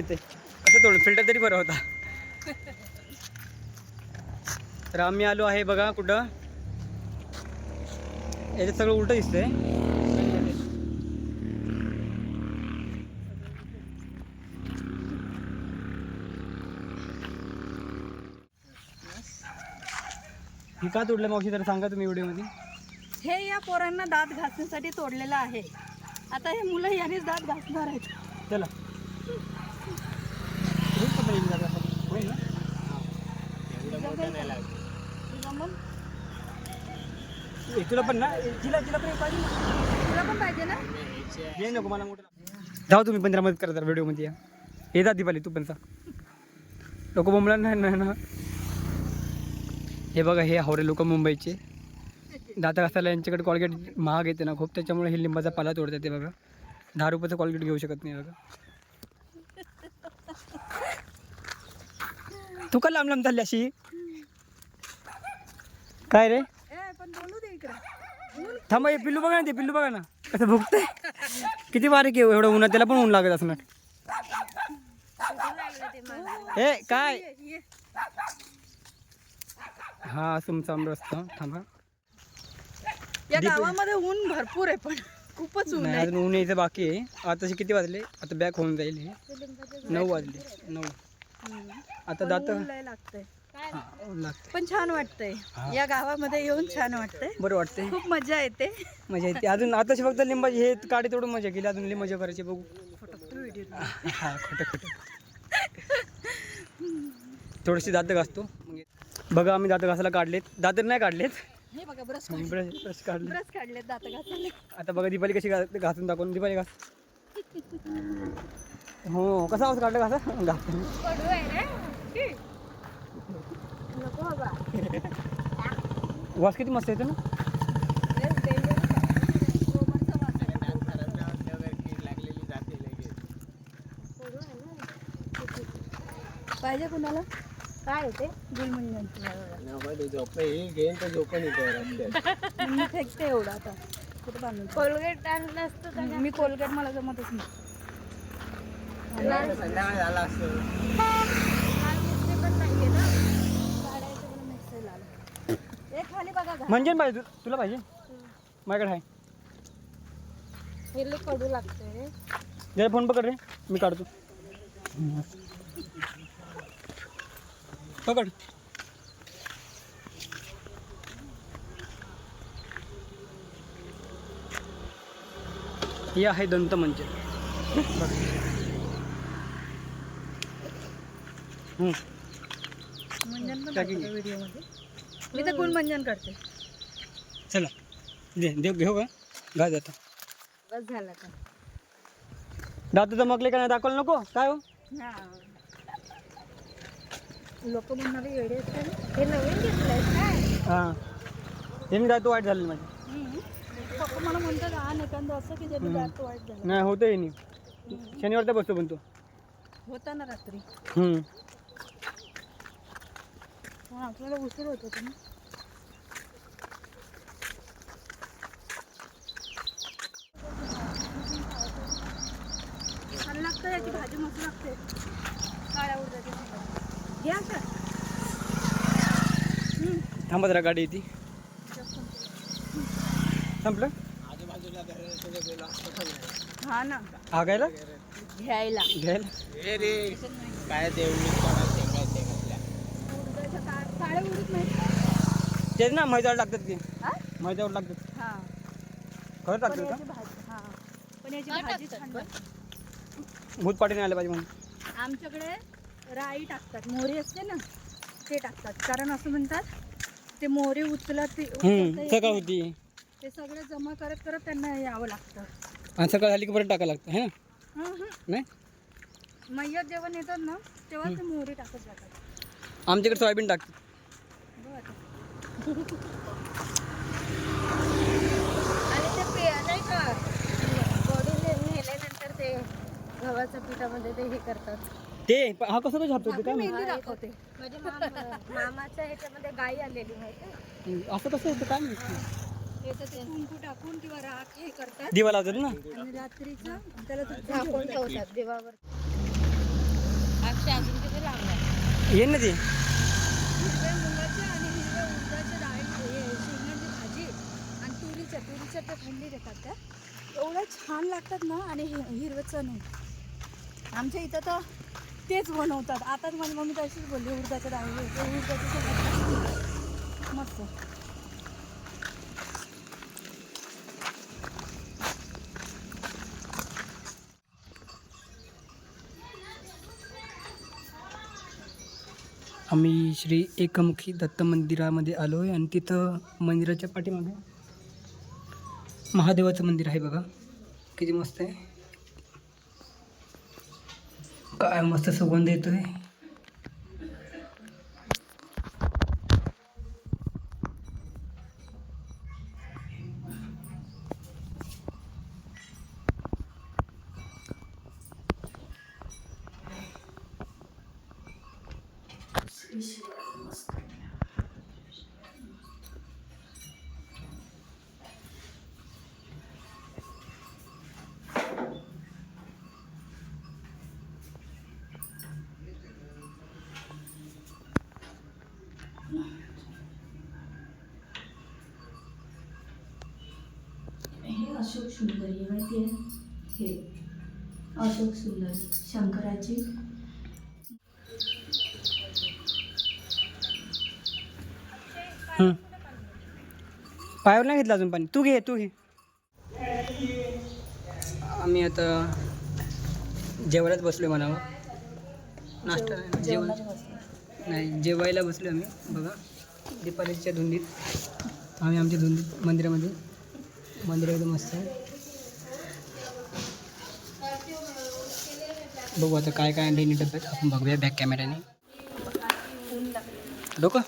येते असं तोडून. फिल्टर तरी बरं होता. तर आम्ही आलो आहे बघा कुठं. याच्यात सगळं उलटं दिसतंय. ही का तोडलं मावशी? तर सांगा तुम्ही व्हिडिओमध्ये. हे या पोरांना दात घासण्यासाठी तोडलेलं आहे. आता हे मुलं यानेच दात घासणार आहेत. चला होईल का पण एकदा असं? होईल ना? जमल? ए, तुला पण ना? तिला तिला पण एक पाहिजे? तुला पण पाहिजे ना? ये नको मला मोठं. जाऊ तुम्ही पण जरा मदत करा व्हिडिओमध्ये या. येतात दीपाली तू पण सा लोक बोंबला नाही ना ना. हे बघा हे हावरे लोक मुंबईचे. दाता घासायला यांच्याकडे कॉलगेट महाग येते ना खूप त्याच्यामुळे हे लिंबाचा पाला तोडतात ते बघा. दहा रुपयाचं कॉलगेट घेऊ शकत नाही बघा. तू का लांब लांब चालली अशी? काय रे? ए पण बोलू दे. थांबा हे पिल्लू बघा ना ते पिल्लू बघा ना. कसं भुकतंय. किती बारीक आहे एवढं उन्हात त्याला पण ऊन लागत असणार. हे काय. हा तुमचा असतो थांबा. या गावामध्ये ऊन भरपूर आहे पण खूपच ऊन आहे. अजून ऊन यायचं बाकी आहे. आता किती वाजले? आता बॅक होऊन जाईल हे. नऊ वाजले. नऊ. आता दात लागतंय. लागतं पण छान वाटतंय. या गावामध्ये येऊन छान वाटतंय. बरं वाटतंय. खूप मजा येते. मजा येते. अजून आताशी फक्त लिंबाची हे काढे तोडून मजा केली. अजून लिंब मजा करायची बघू. हा खोटं खोटं. थोडीशी दात घासतो बघा आम्ही दात घासायला काढलेत. दात नाही काढलेत. हे बघा ब्रश ब्रश ब्रश काढले. ब्रश काढले दात घासायला. आता बघा दीपाली कशी घासून दाखवून. दीपाली घास. हो कसा आवाज काढला घासा कडू आहे रे नको बाबा वास किती मस्त येतो ना? पाहिजे कुणाला? काय होते? मी फेकते एवढं आता. कुठे बांधून कोलगेट आणलं असतं मी कोलगेट मला जमतच नाही. काढायचं पण मिक्सर लावलं. हे खाली बघा घा. म्हणजे पाहिजे तु- तुला पाहिजे? माझ्याकडे आहे हे लय कडू लागतंय रे. जरा फोन पकड रे मी काढतो. पकड. हे आहे दंत मंजन पण व्हिडिओमध्ये मी तर गुलमंजन करते. चला. दे देव घेऊ का? घास आता बस झाला का दात चमकले का नाही दाखवलं नको? काय हो? लोक म्हणणारे असतात हे नवीन घेतलंय काय? मी दात वाईट झालेलं माझे. पप्पा मला म्हणतात आण एखादं असं की ज्याने वाईट झालं. नाही होतं हे नाही शनिवारचा बसतो पण तो. होता ना रात्री. हम्म. हा आपल्याला उशीर होत होता ना. छान लागतं याची भाजी मस्त लागते. काळ्या उडदाची. घ्या का थांबा जरा गाडी येते. संपलं? हा ना. हा घ्यायला. घ्यायला? काळ- काळ्या उडत तेच ना मैद्यावर लागतात ते हा? मैद्यावर लागतात. हा. खरं टाकतात हा. पण याची भाजी. भूत पाठी नाही आलं पाहिजे म्हणून. आमच्याकडे राई टाकतात मोहरी असते ना ते टाकतात. कारण असं म्हणतात ते मोहरी उचलत हम्म, उचलता येत सकाळ नाही. होती. ते सगळं जमा करत करत त्यांना यावं लागतं. आणि सकाळ झाली की परत टाकायला लागतं है ना? हं, हं. नाही? मैयत जेव्हा येतात ना तेव्हा ते मोहरी टाकत जातात. आमच्याकडे सोयाबीन टाकतात. बरं. आणि ते पे नाही का कडून नेल्यानंतर ते गव्हाच्या पिठामध्ये ते हे करतात. ते हा कसं काय छापतो ते काय माहिती? मेहंदी दाखवते. म्हणजे माम- मामाच्या ह्याच्यामध्ये गाई आलेली माहिती? असं कसं होतं काय माहिती? कुंकू टाकून किंवा राख हे करतात. दिवा लावतात ना? आणि रात्रीचं त्याला तूप झाकून ठेवतात देवावर. अक्षय अजून किती येईन ना ते. हिरव्या मुगाच्या आणि हिरव्या उडदाच्या डाळी हे शेंगाची भाजी आणि तुरीच्या तुरीच्या त्या थंडी देतात त्या. एवढ्या छान लागतात ना आणि हि हिरवे चणे. आमच्या इथं तर तेच बनवतात. आताच माझी मम्मी तशीच बोलली उडदाच्या डाळी उडदाच्या मस्त. आम्ही श्री एकमुखी दत्त मंदिरामध्ये आलो आहे आणि तिथं मंदिराच्या पाठीमागे महादेवाचं मंदिर आहे बघा. किती मस्त आहे. काय मस्त सुगंध येतोय. अशोक सुंदरी माहिती आहे? हे. अशोक सुंदरी शंकराची. पायावर नाही घेतलं अजून पाणी. तू घे तू घे. आम्ही आता जेवायलाच बसलो म्हणावं नाश्ता नाही, जेवण. नाही जेवायला बसलो आम्ही. बघा दीपालीच्या धुंदीत. आम्ही आमच्या धुंदीत मंदिरामध्ये. मंदिर एकदम मस्त आहे बघू आता काय काय आणलं डब्यात आपण बघूया बॅक कॅमेऱ्याने डोकं?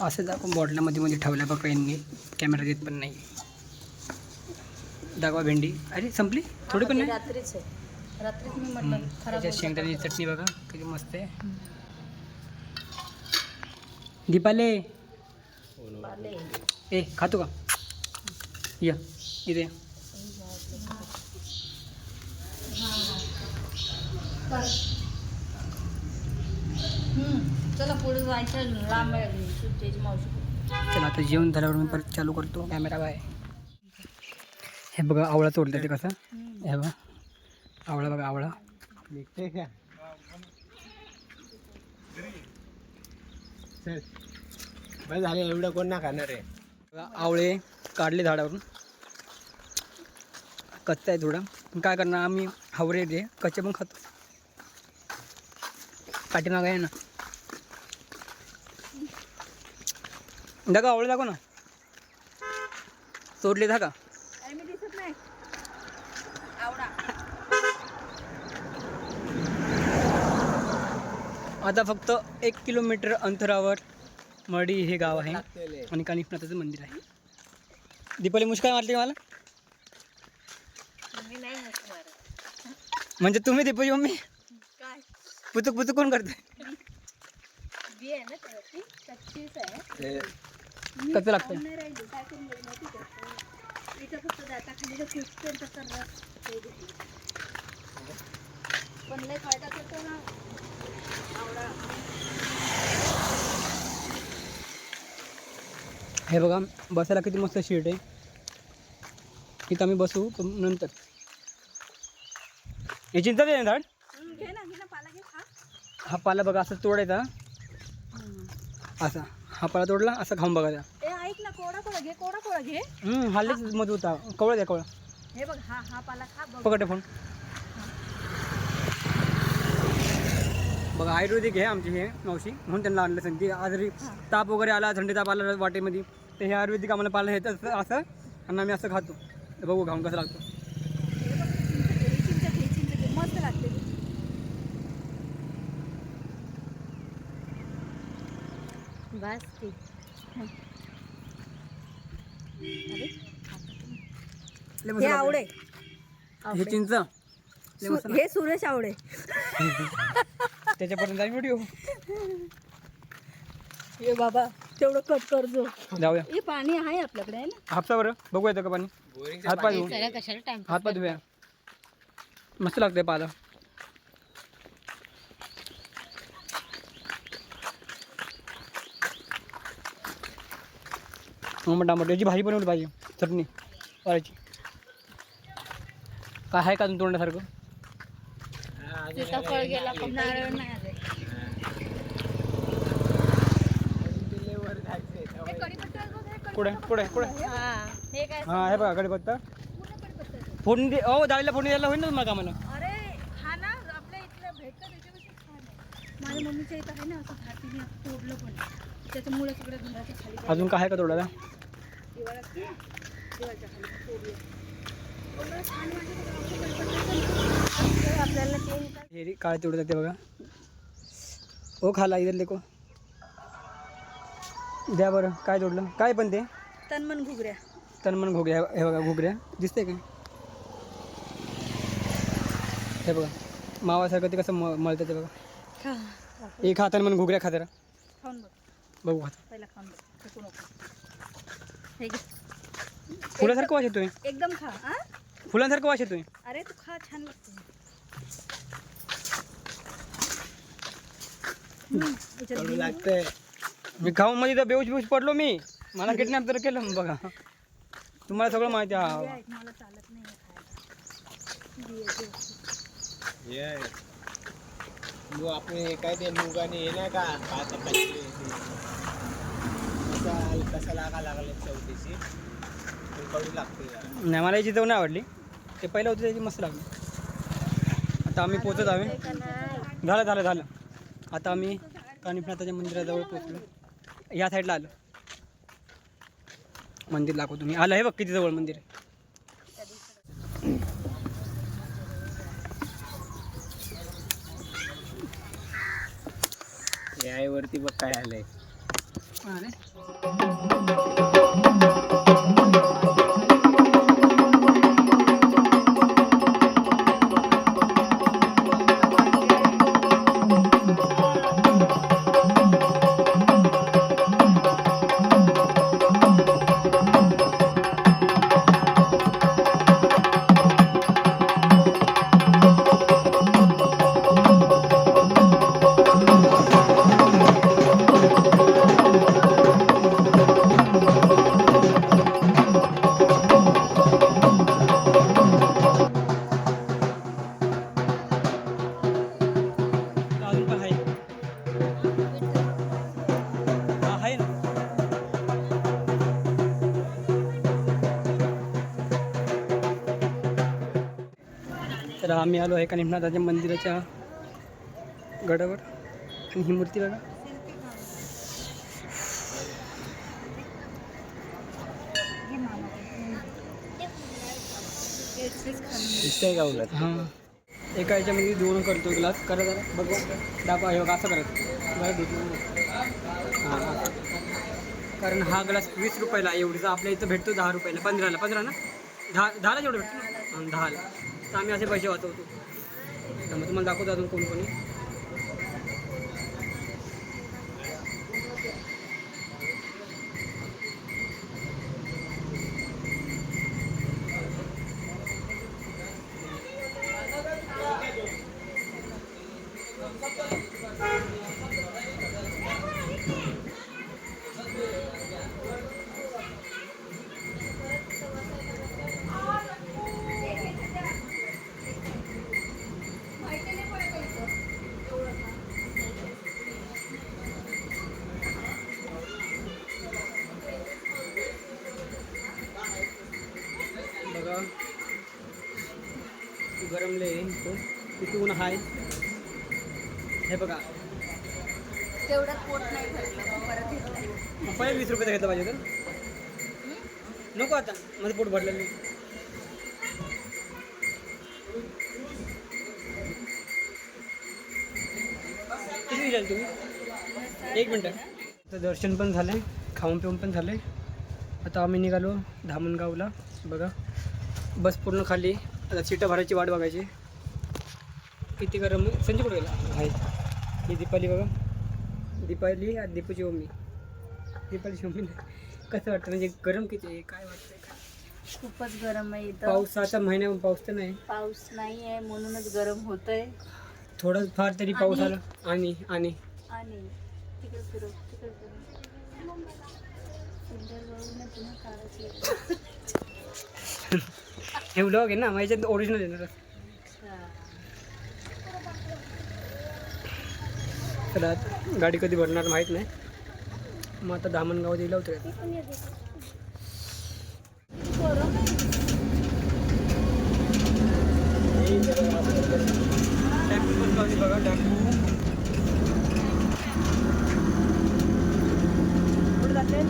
असं दाखवून बॉटलामध्ये मध्ये ठेवल्या बघा यांनी कॅमेरा देत पण नाही दाखवा भेंडी. अरे संपली? थोडी पण नाही? रात्रीच आहे. रात्रीच मी हम्म. म्हटलं खराब त्याच्यात शेंगदाण्याची चटणी बघा किती मस्त आहे. दीपाले! ए खातो का? या. हम्म. चला पुढे जायचं लांब आहे सुट्टीची चला आता जेवण झाल्यावर मी परत चालू करतो. Camera bye. हे बघा आवळा तोडलं ते कसं? हे बघा आवळा बघा आवळा. झाले एवढं कोण ना खाणार आहे. आवळे काढले झाडावरून. कच्चा आहे थोडा. काय करणार आम्ही हावरे ते कच्चे पण खातो. पाठीमागं आहे ना. दाखव आवळे दाखव ना. तोडले दाखा आता फक्त एक किलोमीटर अंतरावर मडी हे गाव आहे आणि कानिफनाथाचं मंदिर आहे. दीपाली मुश्काय मारली मला? म्हणजे तुम्ही दीपाली मम्मी? काय? पुतुक पुतुक कोण करते बी आहे ना त्याची कच्चीच आहे. ते. कसं लागतं नाही राहिली काय करून बघ माहिती का इथं फक्त दाता खाली जर क्रिस्टन तसं रस हे घेतलं. पण लय फायदा करतो ना आवडा हे बघा बसायला किती मस्त शीट आहे. इथं आम्ही बसू नंतर. हे चिंता ना झाड? हा पाला बघा असं तोडायचा असा. हा पाला तोडला असं खाऊन बघायचा ए ऐक ना कोडा कोडा घे कोडा कोडा घे. हल्लीच मजबूत कवळा द्या कवळा. हे बघ हा हा पाला खा बघ. पकड फोन बघा आयुर्वेदिक आहे आमची हे मावशी म्हणून त्यांना आणलं सांगते आजारी ताप वगैरे आला थंडी ताप आला वाटेमध्ये ते हे आयुर्वेदिक आम्हाला पाला येतं असं असं आणि आम्ही असं खातो. हे बघू खाऊन कसं लागतं. मस्त बस लय मस्त हे लागतं. आवडे. हे चिंच. लय मस्त सु- हे सुरेश आवडे. त्याच्यापर्यंत व्हिडिओ ये बाबा तेवढं कट कर जो. जाऊया. हे पाणी आहे आपल्याकडे आहे ना? हापसा बरं. बघू येतं का पाणी हात पाय धुवू त्याला कशाला टाइम हात पाय धुया मस्त लागते पाला. मग याची भाजी बनवली पाहिजे चटणी करायची. काय आहे का अजून तोंडासारखं? सीताफळ गेला पण नारळ नाही आले. हे पुढे पुढे पुढे हा हे काय हां हे बघा आहे. फोडणी दे हो डाळीला फोडणी द्यायला होईल ना तुम्हाला कामाला. अरे हा ना आपल्या इथलं भेटतं त्याच्यापेक्षा छान आहे. माझ्या मम्मीच्या इथं आहे ना असं तिने तोडलं पण. त्याच्यामुळे सगळं घराच्या खाली अजून काय आहे का तोडायला? दिवाळात ना, दिवाळीच्या खाली तोडलं. छान होतं गावचं कढीपत्ता. आपल्याला तीन हे रे, काय तोडतात ते बघा. ओ खाला इधर लेको द्या बरं काय तोडलं काय पण ते? तनमन घुगऱ्या. तनमन घोगऱ्या हे बघा घोगऱ्या. दिसते काय हे बघा मावासारखं ते कसं म मळतं ते बघा. खा. एक खा तनमन घोगऱ्या खा जरा. खाऊन बघ. बघू खाता. पहिला खाऊन बघ. फेकू नको हे घे. फुलासारखं वास येतोय. एकदम खा हा? फुलांसारखं वास येतोय. अरे तू खा छान लागतं हम्म, याच्यात कडू बिन- लागतंय मी खाऊन मध्ये तर बेऊच बेऊच पडलो मी. मला किडनॅप तर केलं बघा. तुम्हाला सगळं माहिती आहे. आपण काय ते मुगाने हे नाही का? कसा लागा लागले चौथीची ते कडू लागते जरा. नाही मला याची चव नाही आवडली. ते पहिलं होतं त्याची मस्त लागली. आता आम्ही पोचत नाही झालं झालं झालं. आता आम्ही कानिफनाथाच्या मंदिराजवळ पोचलो या साईडला आलो. मंदिर दाखव तुम्ही. आलं हे बघ किती जवळ मंदिर आहे. हे आहे वरती बघ काय आलंय? तर आम्ही आलो आहे कानिफनाथाच्या मंदिराच्या गडावर. आणि ही मूर्ती बघा. दिसतंय का उलट? हां. एका याच्यामध्ये दोन करतो ग्लास. करा जरा. बघू. दाखवा. हे बघा असं करत बरं घेतलं हां. कारण हा ग्लास वीस रुपयाला एवढीचा आपल्या इथं भेटतो दहा रुपयाला. पंधराला. पंधरा ना? दहा दहाला जेवढं भेटतो ना? दहाला. तर आम्ही असे पैसे वाचवतो. तर मग तुम्हाला दाखवतो अजून कोण कोणी बघा गरमले तो किती ऊन आहे हे बघा. तेवढ्यात पोट नाही भरलं परत घेतलंय मग पहिले वीस रुपयाचा घेतला पाहिजे तर नको आता. माझं पोट भरलेलं नाही. किती द्याल तुम्ही? एक मिनटं. तर दर्शन पण झाले खाऊन पिऊन पण झाले आता आम्ही निघालो धामणगावला. बघा. बस पूर्ण खाली. आता सीटं भरायची वाट बघायची. किती गरम संजय कुठे गेला? आहे. ही दीपाली बघा. दीपाली आणि दीपूची मम्मी. दीपालीची मम्मी कसं वाटतं? म्हणजे गरम किती आहे? काय वाटतं काय? खूपच गरम आहे इथं. पावसाचा महिन्या पाऊस तर नाही. पाऊस नाही आहे म्हणूनच गरम होतंय. थोडं फार तरी पाऊस आला. आणि आणि? आणि तिकडे फिरव तिकडे फिरव हे ब्लॉग आहे ना माझ्याच्यात ओरिजिनल येणार तर गाडी कधी भरणार माहीत नाही. मग आता दामणगाव दिला होतं टेम्पो पण गावली बघा टॅम्पू जाते.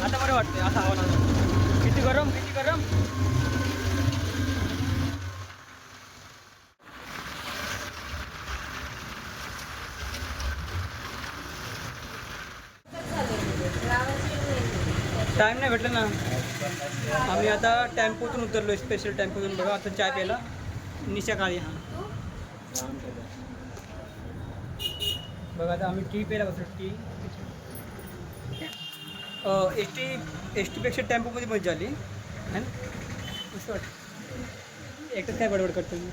आता हवा किती गरम गरम. नाही ना. आम्ही आता टेम्पोतून उतरलो स्पेशल टेम्पोतून. बघा, आता चाय प्यायला. निशा काळी, हा. बघा, आता आम्ही टी प्यायला बसलो. टी एस टी एस टीपेक्षा टेम्पोमध्ये मजा आली है ना मस्त वाटतं. एकटंच काय बडबड करतो मी.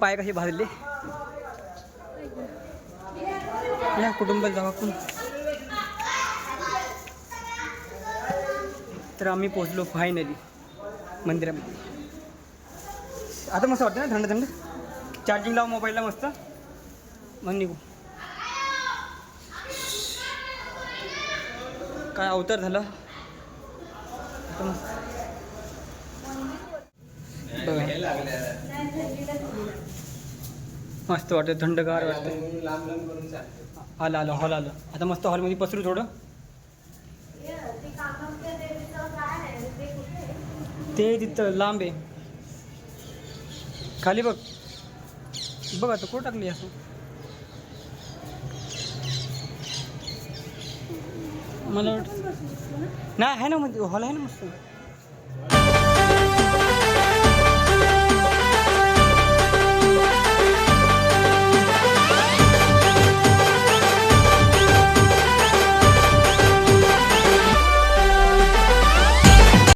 पाय कसे भाजले? या कुटुंबात जावा कोण तर आम्ही पोचलो फायनली मंदिरामध्ये. आता मस्त वाटतं ना थंड थंड? चार्जिंग लावा मोबाईलला मस्त. मग निघू. काय अवतार झाला? आता मस्त. मस्त वाटतं थंडगार वाटतं आलं आलं हॉल आलं आता मस्त हॉलमध्ये पसरू थोडं. ते तिथं लांब आहे. खाली बघ. बघ आता कुठं टाकली असं. मला वाटतं नाही आहे ना मध्ये हॉल आहे ना मस्त.